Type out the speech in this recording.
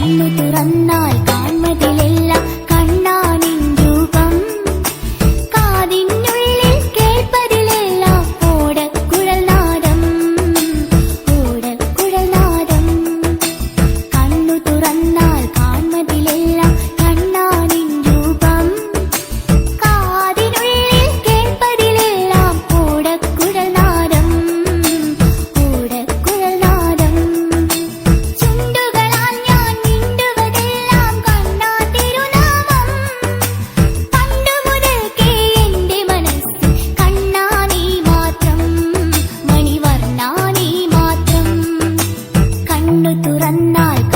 കണ്ണു തുറന്നാൽ കാൺമതിലെല്ലാം കണ്ണാനിൻ രൂപം. കാതിനുള്ളിൽ കേൾപ്പതിലെല്ലാം ഓടക്കുഴൽനാദം ഓടക്കുഴൽനാദം കണ്ണു തുറന്നാൽ തുറന്നാൽ